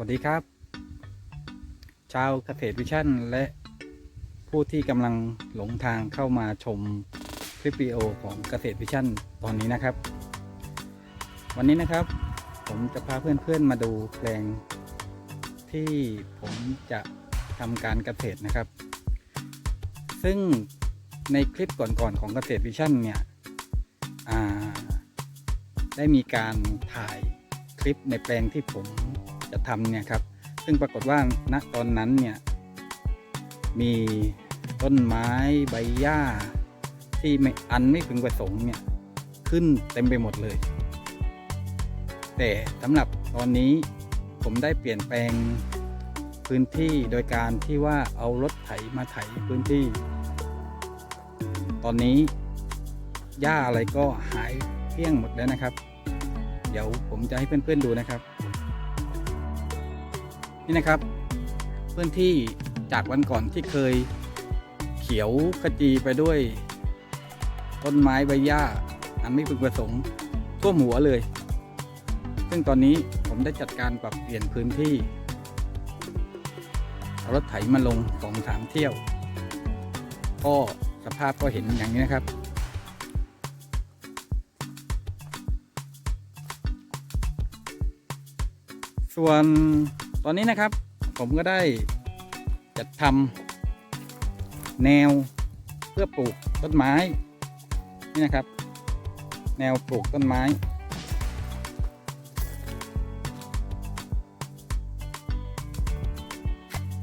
วัสดีครับ ชาวเกษตรวิชั่นและผู้ที่กำลังหลงทางเข้ามาชมคลิปวิดีโอของเกษตรวิชั่นตอนนี้นะครับ วันนี้นะครับ ผมจะพาเพื่อนๆมาดูแปลงที่ผมจะทำการเกษตรนะครับ ซึ่งในคลิปก่อนๆของเกษตรวิชั่นเนี่ยได้มีการถ่ายคลิปในแปลงที่ผม จะทำเนี่ยครับ ซึ่งปรากฏว่าณตอนนั้นเนี่ยมีต้นไม้ใบหญ้า ที่ไม่อันไม่พึงประสงค์เนี่ยขึ้นเต็มไปหมดเลย แต่สำหรับตอนนี้ผมได้เปลี่ยนแปลงพื้นที่โดยการที่ว่าเอารถไถมาไถพื้นที่ ตอนนี้หญ้าอะไรก็หายเกลี้ยงหมดแล้วนะครับ เดี๋ยวผมจะให้เพื่อนๆดูนะครับ นี่นะครับ พื้นที่จากวันก่อนที่เคยเขียวขจีไปด้วย ต้นไม้ใบหญ้าอันไม่พึงประสงค์ท่วมหัวเลย ซึ่งตอนนี้ผมได้จัดการปรับเปลี่ยนพื้นที่เอารถไถมาลงสองสามเที่ยว ก็สภาพก็เห็นอย่างนี้นะครับส่วน ตอนนี้นะครับผมก็ได้จัดทำแนวเพื่อปลูกต้นไม้นี่นะครับ แนวปลูกต้นไม้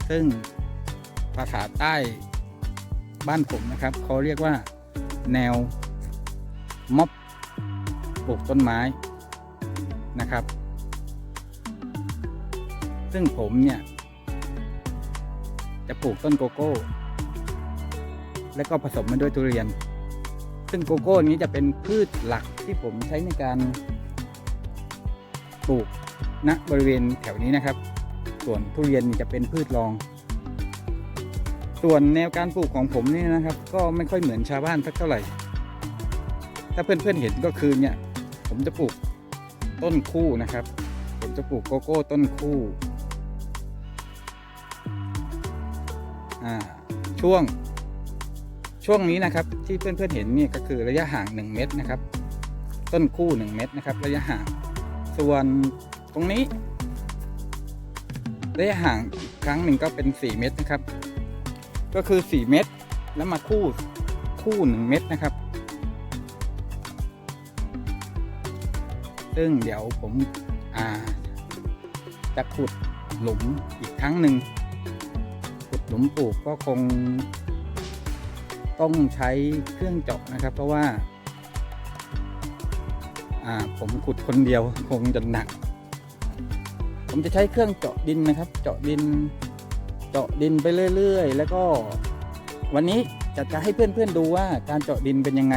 ซึ่งภาษาใต้บ้านผมนะครับเขาเรียกว่า แนวม็อบปลูกต้นไม้นะครับ ซึ่งผมเนี่ย จะปลูกต้นโกโก้ และก็ผสมมาด้วยทุเรียน ซึ่งโกโก้นี้จะเป็นพืชหลักที่ผมใช้ในการปลูกณบริเวณแถวนี้นะครับ ส่วนทุเรียนจะเป็นพืชรอง ส่วนแนวการปลูกของผมนี่นะครับ ก็ไม่ค่อยเหมือนชาวบ้านสักเท่าไหร่ ถ้าเพื่อนๆเห็นก็คือเนี่ย ผมจะปลูกต้นคู่นะครับ ผมจะปลูกโกโก้ต้นคู่ อ่าช่วงช่วงนี้นะครับที่เพื่อนๆเห็นนี่ก็คือระยะห่าง 1 เมตรนะครับ ต้นคู่ 1 เมตรนะครับ ระยะห่าง ส่วนตรงนี้ ระยะห่างอีกครั้งหนึ่งก็เป็น 4 เมตรนะครับ ก็คือ 4 เมตร แล้วมาคู่คู่ 1 เมตรนะครับ ซึ่งเดี๋ยวผมจะขุดหลุมอีกครั้งหนึ่ง หลุมปลูกก็คงต้องใช้เครื่องเจาะนะครับ เพราะว่า อ่าผมขุดคนเดียวคงจะหนัก ผมจะใช้เครื่องเจาะดินนะครับ เจาะดิน เจาะดินไปเรื่อยๆ แล้วก็ วันนี้จะจะให้เพื่อนๆดูว่าการเจาะดินเป็นยังไง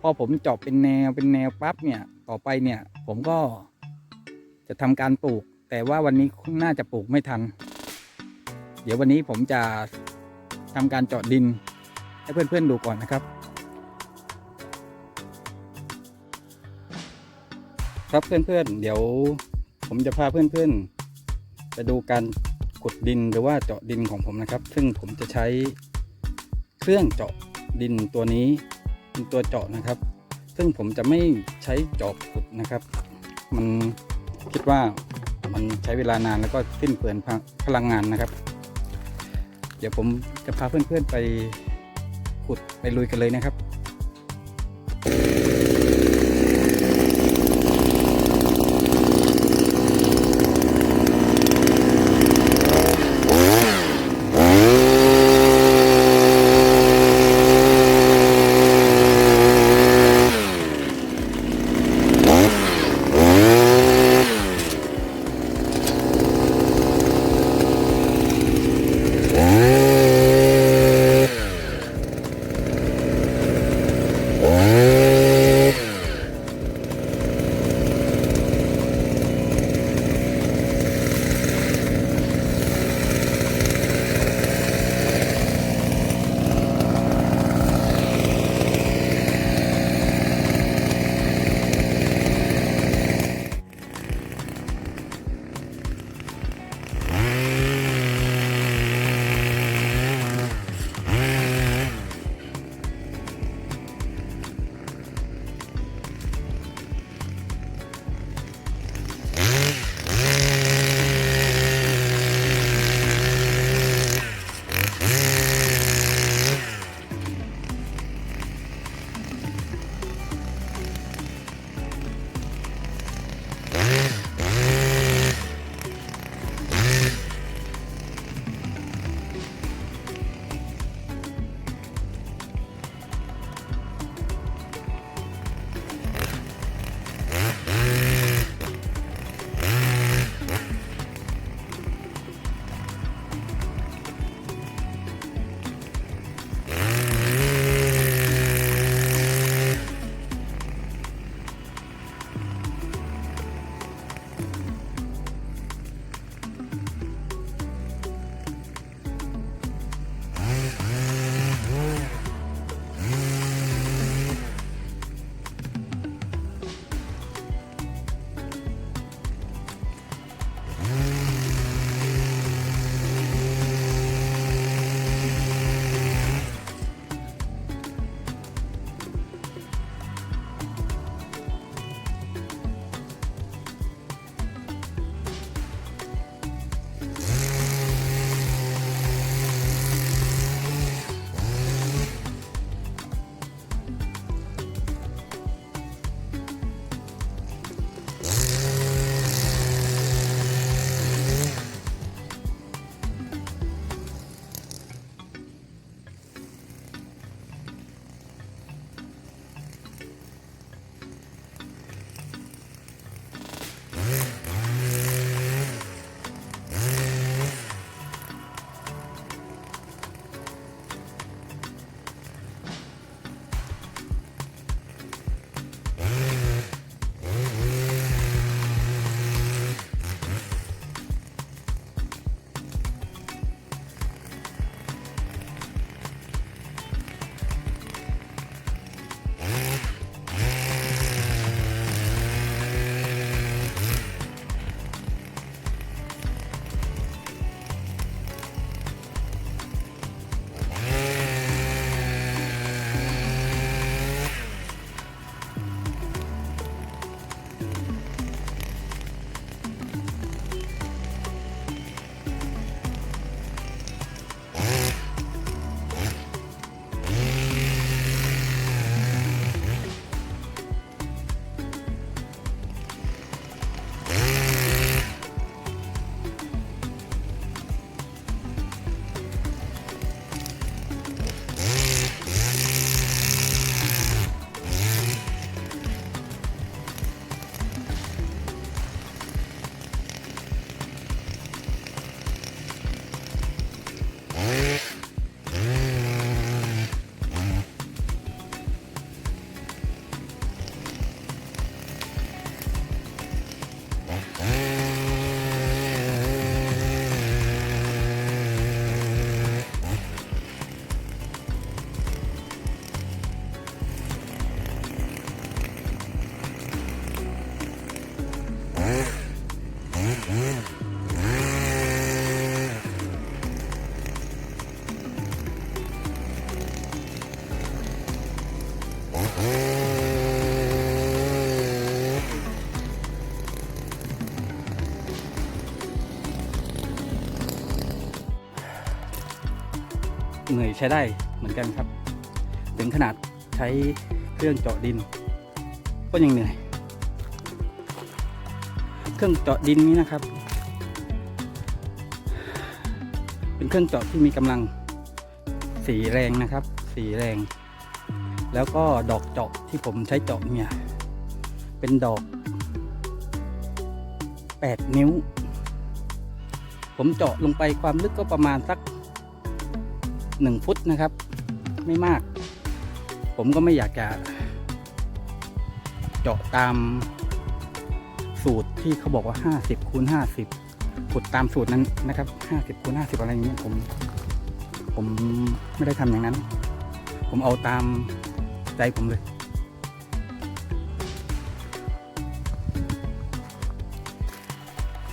พอผมเจาะเป็นแนวเป็นแนวปั๊บเนี่ย ต่อไปเนี่ย ผมก็จะทำการปลูก แต่ว่าวันนี้น่าจะปลูกไม่ทัน ดี๋ยววันนี้ผมจะทำการเจาะดิน ให้เพื่อนๆดูก่อนนะครับ ครับเพื่อนๆ เดี๋ยวผมจะพาเพื่อนๆไปดูการขุดดินหรือว่าเจาะดินของผมนะครับ ซึ่งผมจะใช้เครื่องเจาะดินตัวนี้เป็นตัวเจาะนะครับ ซึ่งผมจะไม่ใช้จอบขุดนะครับ มันคิดว่ามันใช้เวลานานแล้วก็สิ้นเปลืองพลังงานนะครับ เดี๋ยวผมจะพาเพื่อนๆไปขุดไปลุยกันเลยนะครับ เหนื่อยใช้ได้เหมือนกันครับ ถึงขนาดใช้เครื่องเจาะดิน ก็ยังเหนื่อย เครื่องเจาะดินนี้นะครับ เป็นเครื่องเจาะที่มีกำลังสีแรงนะครับ สีแรง แล้วก็ดอกเจาะที่ผมใช้เจาะเนี่ย เป็นดอก 8 นิ้ว ผมเจาะลงไปความลึกก็ประมาณสัก 1 ฟุตนะครับ ไม่มาก ผมก็ไม่อยากจะ เจาะตามสูตรที่เขาบอกว่า 50คูณ50ขุดตามสูตรนั้นนะครับ 50คูณ50 อะไรอย่างเงี้ยผม ผมไม่ได้ทำอย่างนั้น ผมเอาตาม ใจผมเลย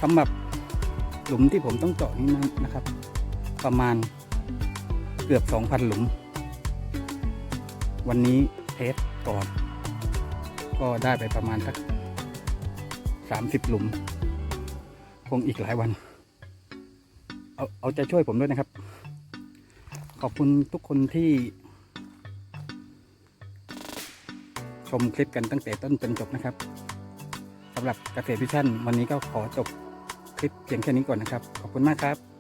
สำหรับหลุมที่ผมต้องเจาะนี้นะครับ ประมาณเกือบ 2,000 หลุม วันนี้เทสก่อน ก็ได้ไปประมาณสัก 30 หลุม คงอีกหลายวัน เอาเอาใจช่วยผมด้วยนะครับ ขอบคุณทุกคนที่ มคลิปกันตั้งแต่ต้นจนจบนะครับสำหรับเกษตรพิชั่นวันนี้ก็ขอจบคลิปเพียงแค่นี้ก่อนนะครับ ขอบคุณมากครับ